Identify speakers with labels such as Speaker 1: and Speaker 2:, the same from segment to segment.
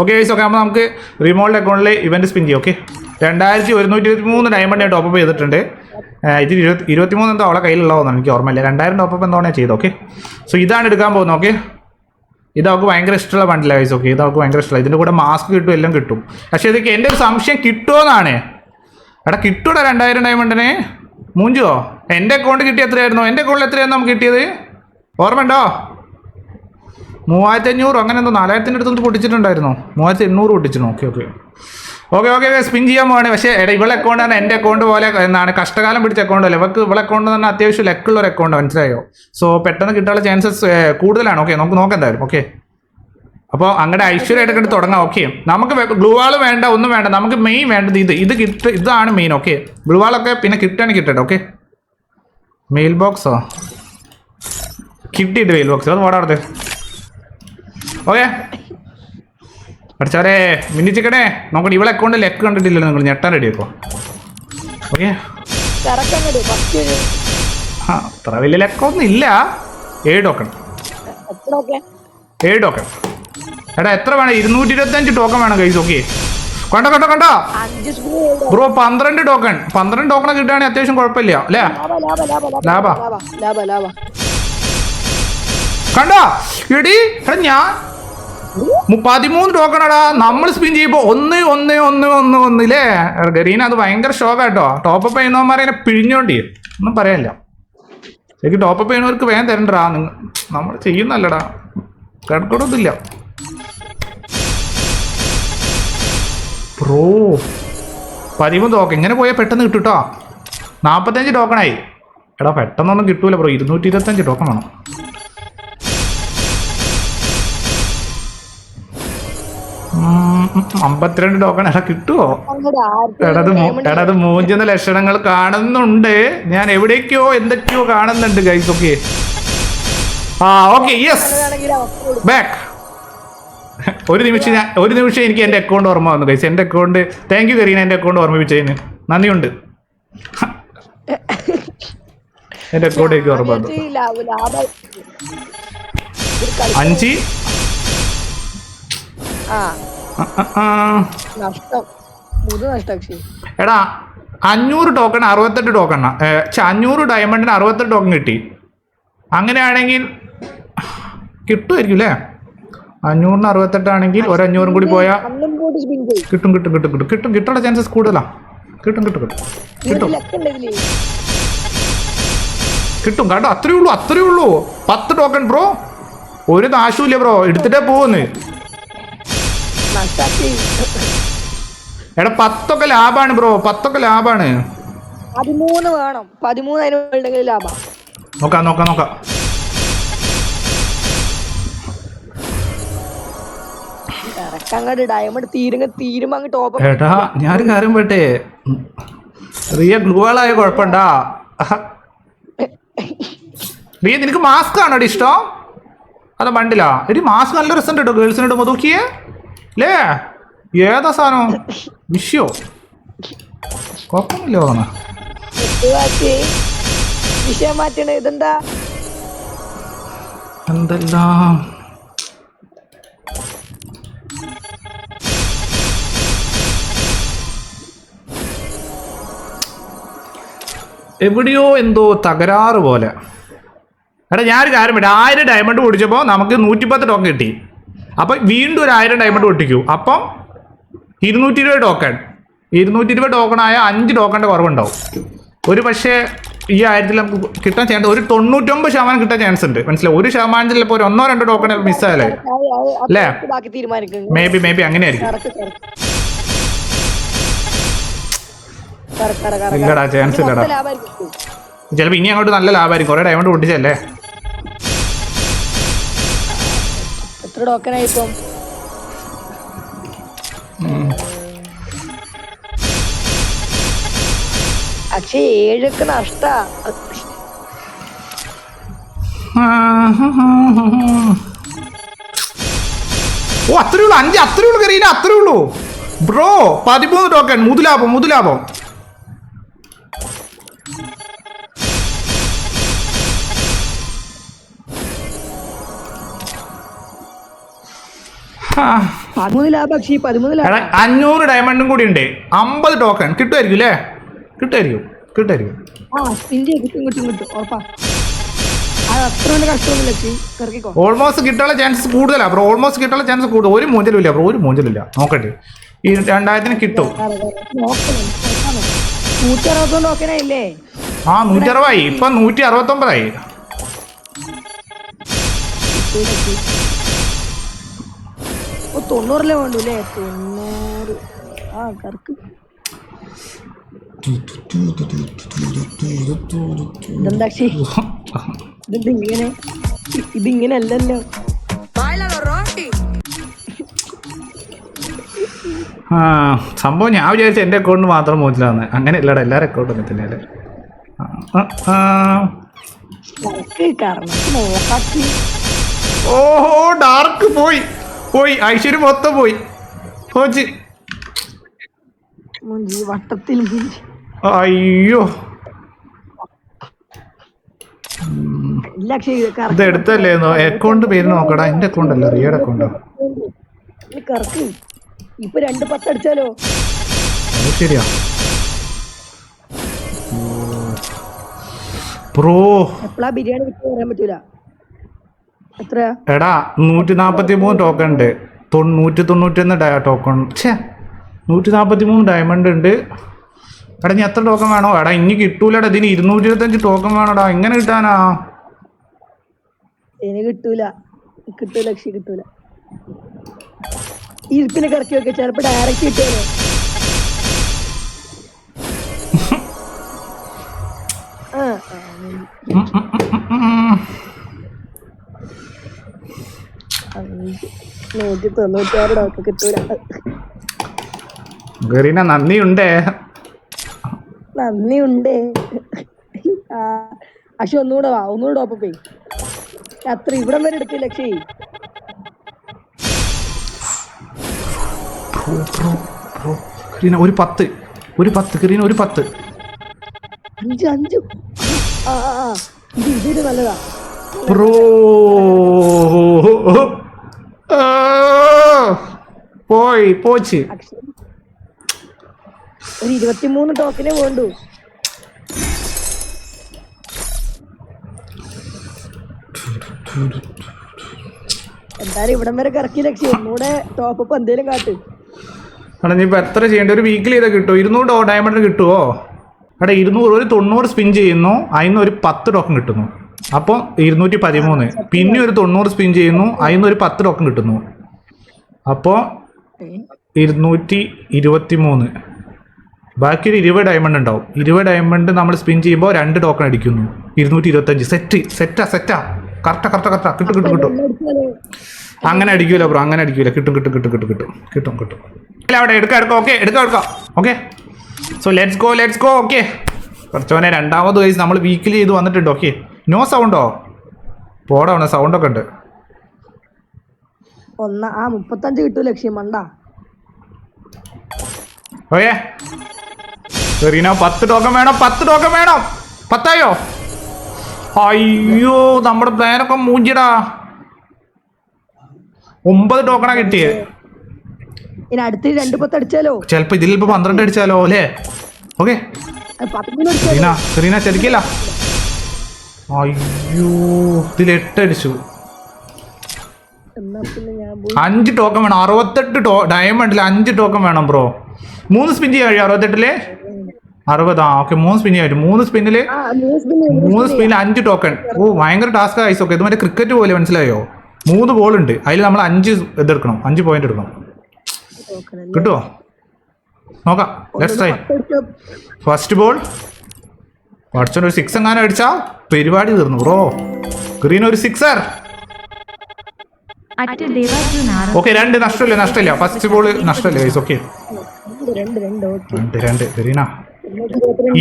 Speaker 1: Okay guys okay അപ്പോൾ നമുക്ക് റിമോൾഡ് അക്കൗണ്ടിൽ ഇവന്റ് സ്പിൻ ചെയ്യാം ഓക്കെ രണ്ടായിരത്തി ഒരുന്നൂറ്റി ഇരുപത്തി മൂന്ന് ഡയമണ്ട് ഞാൻ ടോപ്പ് ചെയ്തിട്ടുണ്ട്. ഇതിൽ ഇത് ഇരുപത്തി ഇരുപത്തി മൂന്ന് എന്തോ അവളെ കയ്യിലുള്ളതെന്നാണ് എനിക്ക് ഓർമ്മയില്ല. രണ്ടായിരം ടോപ്പ് എന്തോ ഞാൻ ചെയ്തു ഓക്കെ സോ ഇതാണ് എടുക്കാൻ പോകുന്നത് ഓക്കെ ഇത് അവൾക്ക് ഭയങ്കര ഇഷ്ടമുള്ള ബണ്ടില്ല ഗൈസ് ഓക്കെ ഇത് അവൾക്ക് ഭയങ്കര ഇഷ്ടമുള്ള ഇതിന്റെ കൂടെ മാസ്ക് കിട്ടും എല്ലാം കിട്ടും. പക്ഷേ ഇതൊക്കെ എന്റെ ഒരു സംശയം കിട്ടുമോന്നാണ് എടാ കിട്ടൂടാ രണ്ടായിരം ഡയമണ്ടിന് മൂഞ്ചോ എന്റെ അക്കൗണ്ട് കിട്ടിയ എത്രയായിരുന്നു? എന്റെ അക്കൗണ്ടിൽ എത്രയായിരുന്നു നമുക്ക് കിട്ടിയത്? ഓർമ്മയുണ്ടോ? മൂവായിരത്തി അഞ്ഞൂറ് അങ്ങനെ എന്തോ നാലായിരത്തിന്റെ അടുത്തൊന്ന് പൊട്ടിച്ചിട്ടുണ്ടായിരുന്നോ? മൂവായിരത്തി എണ്ണൂറ് പൊട്ടിച്ചിരുന്നു? Okay okay. Okay okay spin ചെയ്യാൻ പോവാണ്. പക്ഷേ എടാ ഇവളെ അക്കൗണ്ട് തന്നെ എന്റെ അക്കൗണ്ട് പോലെ എന്നാണ് കഷ്ടകാലം പിടിച്ച അക്കൗണ്ട് അല്ലേ? ഇവൾക്ക് ഇവളെ അക്കൗണ്ട് തന്നെ അത്യാവശ്യം ലക്കുള്ള ഒരു അക്കൗണ്ട് മനസ്സിലായോ? സോ പെട്ടെന്ന് കിട്ടാനുള്ള ചാൻസസ് കൂടുതലാണ്. ഓക്കെ നമുക്ക് നോക്കാം എന്തായാലും. ഓക്കെ. അപ്പോൾ അങ്ങടെ ഐശ്വര്യമായിട്ട് കണ്ട് തുടങ്ങാം. ഓക്കെ. നമുക്ക് ബ്ലൂ വാൾ വേണ്ട ഒന്നും വേണ്ട. നമുക്ക് മെയിൻ വേണ്ടത് ഇത്. ഇത് കിട്ട ഇതാണ് മെയിൻ ഓക്കെ. ഗ്ലൂവാളൊക്കെ പിന്നെ കിട്ടാണ് കിട്ടട്ടെ. ഓക്കെ. മെയിൽ ബോക്സോ കിട്ടിയിട്ട് മെയിൽ ബോക്സ് അത് പാടാടത്തെ ഓക്കെ. പഠിച്ചവരെ മിന്നിച്ചിക്കണേ. നോക്കട്ടെ ഇവിടെ അക്കൗണ്ട് ലെക്ക് കണ്ടിട്ടില്ലല്ലോ നിങ്ങൾ. ഞെട്ടാൻ റെഡി ആക്കോ? ഓക്കെ. ആ അത്ര വലിയ ലെക്കൊന്നും ഇല്ല. ഏഴ് ടോക്കൺ ഏഴ് ടോക്കൺ എടാ എത്ര വേണം? ഇരുന്നൂറ്റി ഇരുപത്തി അഞ്ച് ടോക്കൺ വേണം കൈസ് ഓക്കെ. കണ്ടോ കണ്ടോ കണ്ടോ? ബ്രോ പന്ത്രണ്ട് ടോക്കൺ പന്ത്രണ്ട് ടോക്കൺ കിട്ടുകയാണെങ്കിൽ അത്യാവശ്യം കുഴപ്പമില്ല അല്ലേ?
Speaker 2: ലാഭ.
Speaker 1: കണ്ടോ? എടി ഞാൻ പതിമൂന്ന് ടോക്കണടാ. നമ്മൾ സ്പിൻ ചെയ്യുമ്പോൾ ഒന്ന് ഒന്ന് ഒന്ന് ഒന്ന് ഒന്ന് ഇല്ലേ? ഗരീന അത് ഭയങ്കര ഷോക്ക് കേട്ടോ ടോപ്പ് അപ്പ് ചെയ്യുന്നവന്മാരെ ഇങ്ങനെ പിഴിഞ്ഞോണ്ടി. ഒന്നും പറയാനില്ല ശരിക്കും ടോപ്പ് അപ്പ് ചെയ്യുന്നവർക്ക് വേഗം തരണ്ടടാ നിങ്ങൾ നമ്മൾ ചെയ്യുന്നല്ലടാ. കിടക്കടൊന്നുമില്ല ബ്രോ പതിമൂന്ന് ടോക്കൺ ഇങ്ങനെ പോയാൽ പെട്ടെന്ന് കിട്ടും കേട്ടോ നാൽപ്പത്തഞ്ച് ടോക്കണായി എടാ പെട്ടെന്നൊന്നും കിട്ടൂല ബ്രോ ഇരുന്നൂറ്റി ഇരുപത്തഞ്ച് ടോക്കൺ വേണം. അമ്പത്തിരണ്ട് ടോക്കൺ എടാ കിട്ടുമോ
Speaker 2: ആയിരത്തി
Speaker 1: എടാ എടാ മൂഞ്ചുന്ന ലക്ഷണങ്ങൾ കാണുന്നുണ്ട്. ഞാൻ എവിടേക്കോ എന്തൊക്കെയോ കാണുന്നുണ്ട് ഗൈസ് ഓക്കെ ആ ഓക്കെ യെസ് ബാക്ക് ഒരു നിമിഷം ഞാൻ ഒരു നിമിഷം എനിക്ക് എന്റെ അക്കൗണ്ട് ഓർമ്മ വന്നു ഗൈസ് എന്റെ അക്കൗണ്ട് താങ്ക് യു കരീന എന്റെ അക്കൗണ്ട് ഓർമ്മിപ്പിച്ചതിന്. നന്ദിയുണ്ട്. എന്റെ അക്കൗണ്ട് എനിക്ക് ഓർമ്മ വന്നു. അഞ്ച്?
Speaker 2: ആ.
Speaker 1: എടാ അഞ്ഞൂറ് ടോക്കൺ അറുപത്തെട്ട് ടോക്കൺ അഞ്ഞൂറ് ഡയമണ്ടിന് അറുപത്തെട്ട് ടോക്കൺ കിട്ടി. അങ്ങനെയാണെങ്കിൽ കിട്ടുമായിരിക്കും അല്ലേ അഞ്ഞൂറിന് അറുപത്തെട്ടാണെങ്കിൽ ഒരു അഞ്ഞൂറും കൂടി പോയാൽ കിട്ടും കിട്ടും കിട്ടും കിട്ടും. കിട്ടും കിട്ടാനുള്ള ചാൻസസ് കൂടുതലാ. കിട്ടും കിട്ടും കിട്ടും.
Speaker 2: ഇതിൽ
Speaker 1: കിട്ടും. കേട്ടോ അത്രയേ ഉള്ളൂ അത്രയേ ഉള്ളൂ. പത്ത് ടോക്കൺ ബ്രോ ഒരു നാശമില്ല ബ്രോ എടുത്തിട്ടേ പോകുന്നു
Speaker 2: നഷ്ടാക്കി
Speaker 1: എടാ പത്തൊക്കെ ലാഭാണ് ബ്രോ പത്തൊക്കെ ലാഭാണ്.
Speaker 2: പതിമൂന്ന് വേണം. പതിമൂന്ന് അതിന് ഉണ്ടെങ്കിൽ ലാഭം.
Speaker 1: നോക്കാം നോക്കാം നോക്കാം.
Speaker 2: ഡയമണ്ട് തീരുങ്ങ തീരുമ്പോ അങ്ങ് ടോപ്പ്
Speaker 1: എടാ ഞാനൊരു കാര്യം പെട്ടേ റിയ ഗ്ലൂവാളായ കുഴപ്പമുണ്ടാ റിയ നിനക്ക് മാസ്ക് ആണോ ഇഷ്ടം? അതോ ബണ്ടിലാ എടി മാസ്ക് നല്ല രസം കേട്ടോ ഗേൾസിനോട് നോക്കിയേ. ലേ ഏതാ സാധനം? വിഷയോ? കുഴപ്പമില്ല തോന്നണ.
Speaker 2: മാറ്റി വിഷയം മാറ്റണേ ഇതെന്താ?
Speaker 1: എന്തെല്ലാം? എവിടെയോ എന്തോ തകരാറ് പോലെ. എടാ ഞാനൊരു കാര്യം പറ്റും ആയിരം ഡയമണ്ട് പിടിച്ചപ്പോൾ നമുക്ക് നൂറ്റിപ്പത്ത് ടോക്ക് കിട്ടി. അപ്പം വീണ്ടും ഒരു ആയിരം ഡയമണ്ട് പൊട്ടിക്കൂ. അപ്പം ഇരുന്നൂറ്റി ഇരുപത് ടോക്കൺ ഇരുന്നൂറ്റി ഇരുപത് ടോക്കൺ ആയ അഞ്ച് ടോക്കണിന്റെ കുറവുണ്ടാവും. ഒരു പക്ഷേ ഈ ആയിരത്തിൽ നമുക്ക് കിട്ടാൻ ചാൻസ് ഒരു തൊണ്ണൂറ്റൊമ്പത് ശതമാനം കിട്ടാൻ ചാൻസ് ഉണ്ട്. മനസ്സിലായി? ഒരു ശതമാനത്തിൽ ഇപ്പോൾ ഒരു ഒന്നോ രണ്ടോ ടോക്കൺ മിസ്സായാലേ അല്ലേ? മേ ബി മേ ബി അങ്ങനെ ആയിരിക്കും.
Speaker 2: Correct correct. കറക്റ്റ് കറക്റ്റ്
Speaker 1: ഇല്ലടാ ചാൻസ് ഇല്ലടാ. ചിലപ്പോൾ ഇനി അങ്ങോട്ട് നല്ല ലാഭമായിരിക്കും. കുറേ ഡയമണ്ട് പൊട്ടിച്ചല്ലേ
Speaker 2: എത്ര ടോക്കനായി ഇപ്പം പക്ഷേ ഏഴൊക്കെ നഷ്ട.
Speaker 1: ഓ അത്രേ ഉള്ളൂ അഞ്ച് അത്രേ ഉള്ളൂ കരീന അത്രേ ഉള്ളൂ. ബ്രോ പതിമൂന്ന് ടോക്കൺ മുതലാഭം മുതുലാഭം അഞ്ഞൂറ് ഡയമണ്ടും കൂടി ഉണ്ട്. അമ്പത് ടോക്കൺ കിട്ടുമായിരിക്കും അല്ലേ കിട്ടുമായിരിക്കും. കിട്ടുമായിരിക്കും. ഓൾമോസ്റ്റ് കിട്ടാനുള്ള ചാൻസസ് കൂടുതലാണ് ബ്രോ ഓൾമോസ്റ്റ് കിട്ടാനുള്ള ചാൻസ് കൂടുതൽ ഒരു മൂഞ്ചലും ഇല്ല ബ്രോ ഒരു മൂഞ്ചലും ഇല്ല നോക്കട്ടെ. ഈ രണ്ടായിരത്തിന് കിട്ടും. ആ നൂറ്റി അറുപതായി ഇപ്പൊ നൂറ്റി അറുപത്തൊമ്പതായി
Speaker 2: ഓ തൊണ്ണൂറിലേ വേണ്ടു അല്ലേ തൊണ്ണൂറ്. ആ കറക്ക്. ഇതെന്താ അക്ഷി ഇതെന്ത് ഇങ്ങനെ ഇതിങ്ങനെ അല്ലല്ലോ.
Speaker 1: ആ സംഭവം ഞാൻ വിചാരിച്ച എന്റെ അക്കൗണ്ട് മാത്രം മോചിലാന്ന് അങ്ങനെ എല്ലാ എല്ലാവരും അക്കൗണ്ട്
Speaker 2: കാരണം
Speaker 1: ഓഹോ ഡാർക്ക് പോയി. പോയി ഐശ്വര്യ മൊത്തം പോയി. പോച്ച്
Speaker 2: വട്ടത്തിൽ
Speaker 1: അയ്യോ. ഇത്
Speaker 2: കറക്ക്
Speaker 1: എടുത്തല്ലേ അക്കൗണ്ട് പേര് നോക്കടാ. എന്റെ അക്കൗണ്ട് അല്ല റിയയുടെ അക്കൗണ്ടോ
Speaker 2: ഇപ്പൊ രണ്ട് പത്ത് അടിച്ചാലോ?
Speaker 1: അത് ശരിയാ. ബ്രോ
Speaker 2: എപ്പോഴാ ബിരിയാണി പറയാൻ പറ്റൂല.
Speaker 1: എടാ നൂറ്റി നാപ്പത്തി മൂന്ന് ടോക്കൺ ഉണ്ട്. തൊണ്ണൂ- തൊണ്ണൂറ്റി ഒന്ന് ഡയ ടോക്കൺ ഛേ നൂറ്റി നാൽപ്പത്തി മൂന്ന് ഡയമണ്ട് ഉണ്ട്. എടാ നീ എത്ര ടോക്കൺ വേണോ? എടാ ഇനി കിട്ടൂലടാ. ഇതിന് ഇരുന്നൂറ്റി ഇരുപത്തഞ്ച് ടോക്കൺ വേണോടാ. എങ്ങനെ കിട്ടാനാ?
Speaker 2: കിട്ടൂല. കിട്ടൂല അക്ഷയ് കിട്ടൂല. ഇരിപ്പിനെ കറക്കി വെക്ക ചിലപ്പോ ഡയറക്റ്റ് കിട്ടുമല്ലോ ആ നൂറ്റി തൊണ്ണൂറ്റാറ് ഡോക്ക് കിട്ടൂല.
Speaker 1: ഗറീന നന്ദിയുണ്ടേ?
Speaker 2: നന്ദിയുണ്ട്. അക്ഷി ഒന്നുകൂടെ വാ ഒന്നുകൂടെ ടോപ്പ് അത്ര ഇവിടം വരെ എടുക്കില്ല
Speaker 1: അക്ഷി. ഒരു പത്ത്. ഒരു പത്ത് കരീന ഒരു പത്ത്.
Speaker 2: അഞ്ച് അഞ്ചു. ആ ഇത് ഇതിന് നല്ലതാ.
Speaker 1: ബ്രോ. പോയി പോച്ച്.
Speaker 2: ഒരു ഇരുപത്തിമൂന്ന് ടോക്കിനെ വേണ്ടു. എന്തായാലും ഇവിടം വരെ കറക്കി ലക്ഷ്യം ഒന്നുകൂടെ ടോപ്പ് അപ്പ് എന്തേലും കാട്ട്.
Speaker 1: എടാ നീ ഇപ്പൊ എത്ര ചെയ്യേണ്ട? ഒരു വീക്കിലി ഇതൊക്കെ കിട്ടുമോ ഇരുന്നൂറ് ഡോ ഡയമണ്ട് കിട്ടുമോ എടാ ഇരുന്നൂറ് ഒരു തൊണ്ണൂറ് സ്പിൻ ചെയ്യുന്നു. അതിന് ഒരു പത്ത് ടോക്കൺ കിട്ടുന്നു. അപ്പോൾ ഇരുന്നൂറ്റി പതിമൂന്ന്. പിന്നെ ഒരു തൊണ്ണൂറ് സ്പിൻ ചെയ്യുന്നു. അതിന് ഒരു പത്ത് ടോക്കൺ കിട്ടുന്നു. അപ്പോൾ ഇരുന്നൂറ്റി ഇരുപത്തി മൂന്ന് ബാക്കി ഒരു ഇരുപത് ഡയമണ്ട് ഉണ്ടാവും. ഇരുപത് ഡയമണ്ട് നമ്മൾ സ്പിൻ ചെയ്യുമ്പോൾ രണ്ട് ടോക്കൺ അടിക്കുന്നു. ഇരുന്നൂറ്റി ഇരുപത്തഞ്ച് സെറ്റ് സെറ്റാ സെറ്റാ കറക്റ്റാ കറക്റ്റാ കറക്റ്റാ കിട്ടും കിട്ടും കിട്ടും. അങ്ങനെ അടിക്കൂല ബ്രോ അങ്ങനെ അടിക്കൂല. കിട്ടും കിട്ടും കിട്ടും കിട്ടും കിട്ടും. കിട്ടും കിട്ടും. അല്ല അവിടെ എടുക്കാം എടുക്കാം. ഓക്കെ എടുക്കാം എടുക്കാം. Okay so let's go let's go okay കുറച്ചോനെ രണ്ടാമത് വയസ്സ് നമ്മൾ വീക്കിലി ചെയ്ത് വന്നിട്ടുണ്ട്. ഓക്കെ നോ സൗണ്ടോ പോടാവണ സൗണ്ടൊക്കെ ഉണ്ട്.
Speaker 2: ഒന്ന ആ മുപ്പത്തഞ്ച് കിട്ടൂ ലക്ഷ്യം മണ്ട.
Speaker 1: ഓക്കെ സെറീന പത്ത് ടോക്കൺ വേണം പത്ത് ടോക്കൺ വേണം. പത്തായോ? അയ്യോ നമ്മുടെ പ്ലാനൊക്കെ മൂഞ്ചിടാ. ഒമ്പത് ടോക്കണാ കിട്ടിയേ.
Speaker 2: ഇനി അടുത്ത് രണ്ട് പത്ത് അടിച്ചാലോ?
Speaker 1: ചിലപ്പോ ഇതിൽ ഇപ്പൊ പന്ത്രണ്ട് അടിച്ചാലോ അല്ലേ? ഓക്കെ. സെറീന സെറീന ചതിക്കില്ല അയ്യോ ഇതിൽ എട്ടടിച്ചു
Speaker 2: എന്നാ പിന്നെ
Speaker 1: അഞ്ച് ടോക്കൺ വേണം. അറുപത്തെട്ട് ടോ ഡയമണ്ടിൽ അഞ്ച് ടോക്കൺ വേണം ബ്രോ മൂന്ന് സ്പിൻ ചെയ്യാൻ കഴിയും അറുപത്തെട്ടിൽ? അറുപതാ ഓക്കെ മൂന്ന് സ്പിൻ ചെയ്യാൻ പറ്റും. മൂന്ന്
Speaker 2: സ്പിന്നിൽ
Speaker 1: മൂന്ന് സ്പിന്നിൽ അഞ്ച് ടോക്കൺ ഓ ഭയങ്കര ടാസ്ക് ആയിസ് ഓക്കെ ഇത് മറ്റേ ക്രിക്കറ്റ് പോലെ മനസ്സിലായോ? മൂന്ന് ബോൾ ഉണ്ട്. അതിൽ നമ്മൾ അഞ്ച് ഇതെടുക്കണം. അഞ്ച് പോയിന്റ് എടുക്കണം. കിട്ടുമോ നോക്കാം. Let's try first ball Watson ഒരു സിക്സ് എങ്ങാനും അടിച്ചാ? പരിപാടി തീർന്നു ബ്രോ ഗ്രീൻ ഒരു സിക്സർ ഓക്കെ രണ്ട് നഷ്ടമില്ല നഷ്ടമില്ല. ഫസ്റ്റ് ബോൾ നഷ്ടമില്ല ഗൈസ് ഓക്കെ
Speaker 2: രണ്ട് രണ്ട്.
Speaker 1: രണ്ട്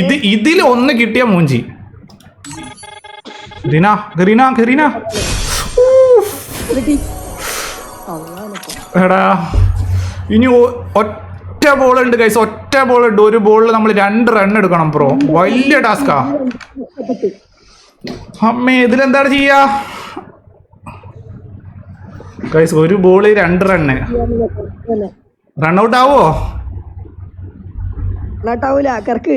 Speaker 1: ഇത് ഇതിൽ ഒന്ന് കിട്ടിയ മൂഞ്ചി. ഗ്രീന ഗ്രീന ഗ്രീന എടാ. ഇനി ഒറ്റ ബോൾ ഉണ്ട് ഗൈസ് ഒറ്റ ബോൾ ഉണ്ട്. ഒരു ബോളിൽ നമ്മൾ രണ്ട് റൺ എടുക്കണം ബ്രോ വലിയ ടാസ്കാ അമ്മേ ഇതിലെന്താണ് ചെയ്യാ? ഗൈസ് ഒരു ബോൾ രണ്ട് റണ്ണ് റൺഔട്ട് ആവോ?
Speaker 2: നാട്ടാവൂല കറക്ക്.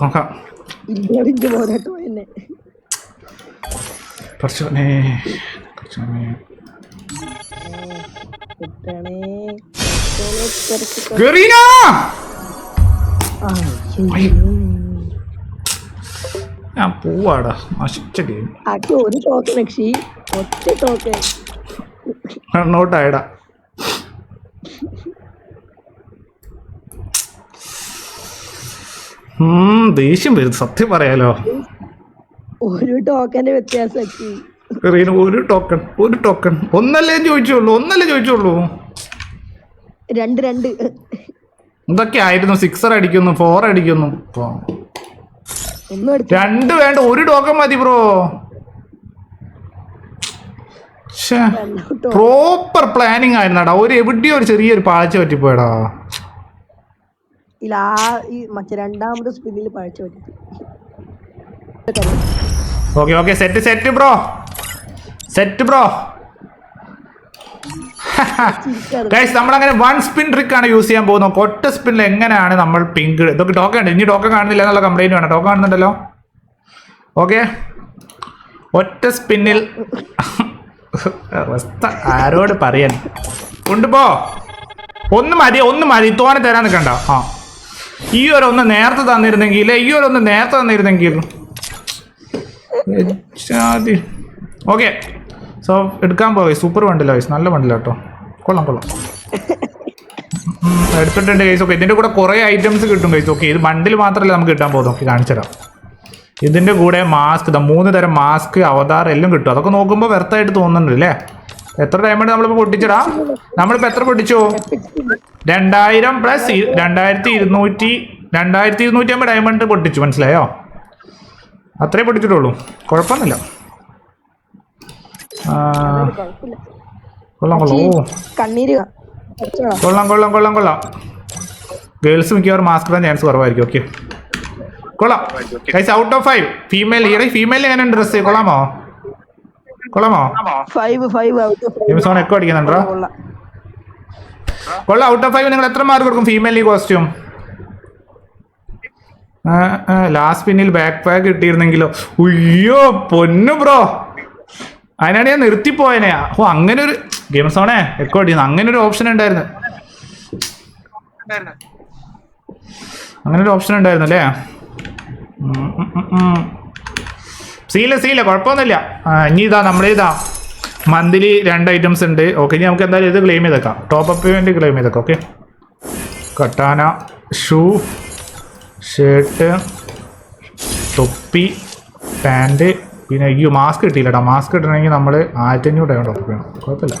Speaker 1: നോക്കാം. ഗറീന! ഞാൻ പോവാടാ. നശിച്ച ഗെയിം
Speaker 2: ആക്കി ഒരു ടോക്കൺ ഒറ്റ
Speaker 1: ഉം, ദേഷ്യം വരും സത്യം പറയാലോ.
Speaker 2: ഒരു ടോക്കന്റെ വ്യത്യാസമാക്കി.
Speaker 1: ഒരു ടോക്കൺ ഒരു ടോക്കൺ ഒന്നല്ലേ ചോദിച്ചുള്ളൂ ഒന്നല്ലേ ചോദിച്ചുള്ളൂ.
Speaker 2: രണ്ട് രണ്ട്.
Speaker 1: എന്തൊക്കെ ആയിരുന്നു. സിക്സർ അടിക്കുന്നു ഫോർ അടിക്കുന്നു. രണ്ട് വേണ്ട ഒരു ടോക്കൺ മതി ബ്രോ പ്രോപ്പർ പ്ലാനിങ് ആയിരുന്നടാ. ഒരു എവിടെയോ ഒരു ചെറിയൊരു പാഴ്ച പറ്റിപ്പോയടാ.
Speaker 2: ഇല്ല ആ ഈ മറ്റേ രണ്ടാമത്തെ സ്പിന്നിൽ പഴച്ചു പറ്റി
Speaker 1: okay okay set set bro set bro guys നമ്മൾ അങ്ങനെ വൺ സ്പിൻ ട്രിക്ക് ആണ് യൂസ് ചെയ്യാൻ പോകുന്നത്. ഒറ്റ സ്പിന്നിൽ എങ്ങനെയാണ് നമ്മൾ പിങ്ക് ഇതൊക്കെ ടോക്കൺ ഉണ്ട്. ഇനി ടോക്കൺ കാണുന്നില്ല എന്നുള്ള കംപ്ലൈന്റ് വേണം. ടോക്കൺ കാണുന്നുണ്ടല്ലോ. ഓക്കെ ഒറ്റ സ്പിന്നിൽ അവസ്ഥ ആരോട് പറയാൻ? കൊണ്ടുപോ ഒന്ന് മതി ഒന്ന് മതി. തോനെ തരാൻ നിൽക്കണ്ട. ആ. ഈ ഒന്ന് നേരത്തെ തന്നിരുന്നെങ്കിൽ ഈ ഒന്ന് നേരത്തെ തന്നിരുന്നെങ്കിൽ. ഓക്കെ. സോ എടുക്കാൻ പോയി സൂപ്പർ വണ്ടില്ല വയസ്സ് നല്ല വണ്ടില്ല കേട്ടോ. കൊള്ളാം കൊള്ളാം. എടുത്തിട്ടുണ്ട് കൈസ് ഓക്കെ ഇതിന്റെ കൂടെ കുറേ ഐറ്റംസ് കിട്ടും കൈസ് ഓക്കെ ഇത് ബണ്ടിൽ മാത്രമല്ല നമുക്ക് കിട്ടാൻ പോകും ഓക്കെ കാണിച്ചുതരാം. ഇതിന്റെ കൂടെ മാസ്ക് ഇതാ മൂന്ന് തരം മാസ്ക് അവതാർ എല്ലാം കിട്ടും. അതൊക്കെ നോക്കുമ്പോൾ വ്യർത്ഥമായിട്ട് തോന്നുന്നുണ്ട് അല്ലേ എത്ര ഡയമണ്ട് നമ്മളിപ്പോൾ പൊട്ടിച്ചടാ? നമ്മളിപ്പോൾ എത്ര പൊട്ടിച്ചു? രണ്ടായിരം പ്ലസ് രണ്ടായിരത്തി ഇരുന്നൂറ്റി രണ്ടായിരത്തി ഇരുന്നൂറ്റി അമ്പത് ഡയമണ്ട് പൊട്ടിച്ചു മനസ്സിലായോ? അത്രേ പൊട്ടിച്ചിട്ടുള്ളൂ. കുഴപ്പമൊന്നുമില്ല. കൊള്ളാം കൊള്ളാം. ഓ. കൊള്ളാം കൊള്ളാം കൊള്ളാം കൊള്ളാം. ഗേൾസ് മിക്കവാറും മാസ്ക് ഇടാൻ ചാൻസ് കുറവായിരിക്കും. ഓക്കെ. കൊള്ളാം. Guys out of five female ഈടെ ഫീമെയിൽ എങ്ങനെ ഡ്രസ് കൊള്ളാമോ? കൊള്ളാമോ? എമിസോൺ എക്കോ അടിക്കുന്നുണ്ടോ?
Speaker 2: കൊള്ളാം.
Speaker 1: ഔട്ട് ഓഫ് ഫൈവ് നിങ്ങൾ എത്ര മാർക്ക് കൊടുക്കും? ഫീമെയിൽ ഈ കോസ്റ്റ്യൂം ലാസ്റ്റ് പിന്നിൽ ബാക്ക് പാക്ക് കിട്ടിയിരുന്നെങ്കിലോ. ഉയ്യോ പൊന്നു ബ്രോ അതിനാണ് ഞാൻ നിർത്തിപ്പോയനെ. ഓ അങ്ങനെ ഒരു ഗെയിംസ് ആണേ എക്കോ അടിക്കുന്നു. അങ്ങനെ ഒരു ഓപ്ഷൻ ഉണ്ടായിരുന്നു. അങ്ങനെ ഒരു ഓപ്ഷൻ ഉണ്ടായിരുന്നു അല്ലേ. സീല സീല കുഴപ്പമൊന്നുമില്ല. ഇനി ഇതാ നമ്മുടെ ഇതാ. മന്ത്ലി രണ്ട് ഐറ്റംസ് ഉണ്ട്. ഓക്കെ ഇനി നമുക്ക് എന്തായാലും ഇത് ക്ലെയിം ചെയ്തേക്കാം. ടോപ്പ് അപ്പ് വേണ്ടി ക്ലെയിം ചെയ്തേക്കാം ഓക്കെ കട്ടാന ഷൂ ഷർട്ട് തൊപ്പി പാന്റ് പിന്നെ ഈ മാസ്ക് കിട്ടിയില്ലടാ. മാസ്ക് കിട്ടണമെങ്കിൽ നമ്മൾ ആയിരത്തി അഞ്ഞൂറ് ടൈം ടോപ്പ് വേണം കുഴപ്പമില്ല.